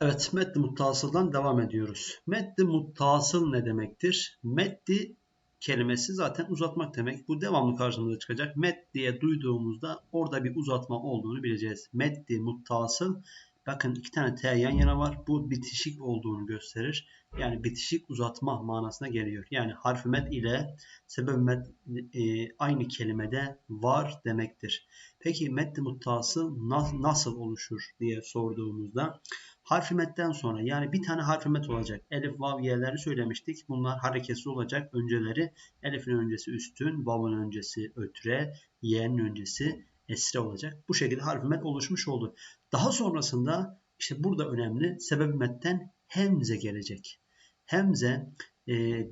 Evet, meddi muttasıldan devam ediyoruz. Meddi muttasıl ne demektir? Meddi kelimesi zaten uzatmak demek. Bu devamlı karşımıza çıkacak. Med diye duyduğumuzda orada bir uzatma olduğunu bileceğiz. Meddi muttasıl. Bakın iki tane T yan yana var. Bu bitişik olduğunu gösterir. Yani bitişik uzatma manasına geliyor. Yani harf med ile sebep med e, aynı kelimede var demektir. Peki meddi muttasıl nasıl oluşur diye sorduğumuzda Harfi metten sonra yani bir tane harfi met olacak. Elif, vav, y'leri söylemiştik. Bunlar hareketsiz olacak. Önceleri elifin öncesi üstün, vav'ın öncesi ötre, y'nin öncesi esre olacak. Bu şekilde harfi met oluşmuş oldu. Daha sonrasında işte burada önemli sebep metten hemze gelecek. Hemze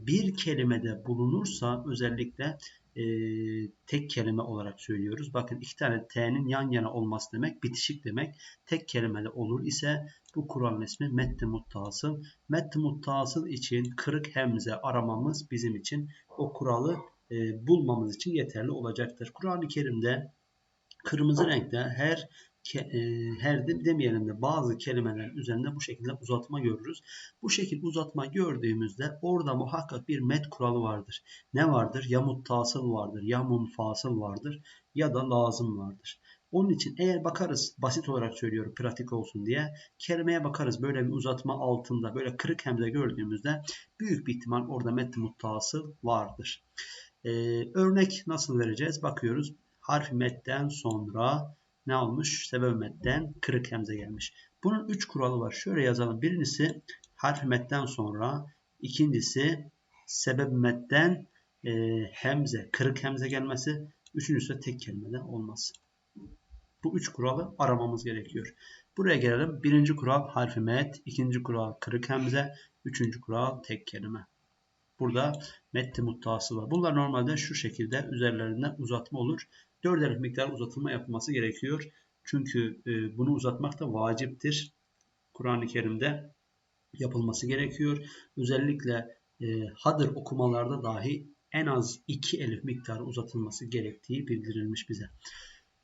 bir kelimede bulunursa özellikle e, tek kelime olarak söylüyoruz. Bakın iki tane T'nin yan yana olması demek bitişik demek. Tek kelimede olur ise bu Kur'an ismi Metti Muttasıl. Metti Muttasıl için kırık hemze aramamız bizim için o kuralı e, bulmamız için yeterli olacaktır. Kur'an-ı Kerim'de kırmızı renkte her e, her demeyelim de bazı kelimeler üzerinde bu şekilde uzatma görürüz. Bu şekilde uzatma gördüğümüzde orada muhakkak bir met kuralı vardır. Ne vardır? Ya muttasıl vardır, ya munfasıl vardır ya da lazım vardır. Onun için eğer bakarız basit olarak söylüyorum pratik olsun diye kelimeye bakarız böyle bir uzatma altında böyle kırık hemze gördüğümüzde büyük bir ihtimal orada metni muttasıl vardır. Ee, örnek nasıl vereceğiz? Bakıyoruz. Harf metten sonra ne olmuş? Sebep metten kırık hemze gelmiş. Bunun üç kuralı var. Şöyle yazalım. Birincisi harf metten sonra, ikincisi sebep metten e, hemze, kırık hemze gelmesi, üçüncüsü de tek kelimede olması. Bu üç kuralı aramamız gerekiyor. Buraya gelelim. Birinci kural harfi met, ikinci kural kırık hemze, üçüncü kural tek kelime. Burada metti muttası var. Bunlar normalde şu şekilde üzerlerinden uzatma olur. 4 elif miktar uzatılma yapılması gerekiyor. Çünkü e, bunu uzatmak da vaciptir. Kur'an-ı Kerim'de yapılması gerekiyor. Özellikle e, hadır okumalarda dahi en az 2 elif miktarı uzatılması gerektiği bildirilmiş bize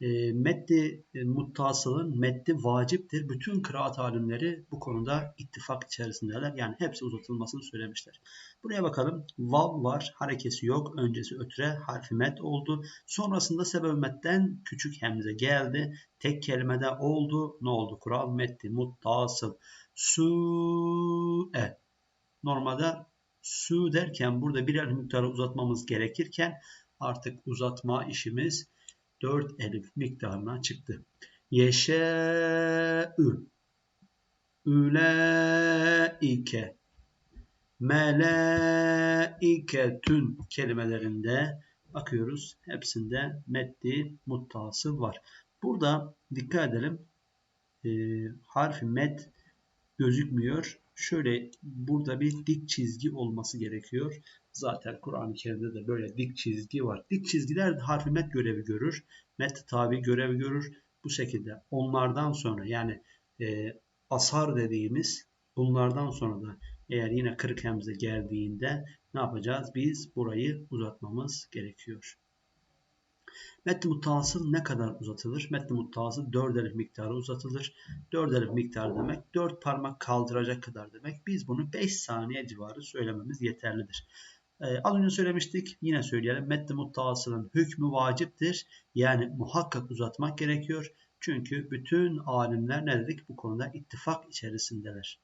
e, meddi e, muttasılın meddi vaciptir. Bütün kıraat alimleri bu konuda ittifak içerisindeler. Yani hepsi uzatılmasını söylemişler. Buraya bakalım. Vav var. Harekesi yok. Öncesi ötre harfi met oldu. Sonrasında sebep metten küçük hemze geldi. Tek kelimede oldu. Ne oldu? Kural metti muttasıl. Su e. Normalde su derken burada birer miktarı uzatmamız gerekirken artık uzatma işimiz 4 elif miktarına çıktı. Yeşe'ü üleike meleiketün kelimelerinde bakıyoruz. Hepsinde meddi muttasıl var. Burada dikkat edelim. E, harfi med gözükmüyor. Şöyle burada bir dik çizgi olması gerekiyor. Zaten Kur'an-ı Kerim'de de böyle dik çizgi var. Dik çizgiler harfi met görevi görür. Met tabi görevi görür. Bu şekilde onlardan sonra yani e, asar dediğimiz bunlardan sonra da eğer yine kırık hemze geldiğinde ne yapacağız? Biz burayı uzatmamız gerekiyor. Metni muttasıl ne kadar uzatılır? Metni muttasıl 4 elif miktarı uzatılır. 4 elif miktarı demek 4 parmak kaldıracak kadar demek. Biz bunu 5 saniye civarı söylememiz yeterlidir. Ee, az önce söylemiştik. Yine söyleyelim. Metni muttasılın hükmü vaciptir. Yani muhakkak uzatmak gerekiyor. Çünkü bütün alimler ne dedik? Bu konuda ittifak içerisindeler.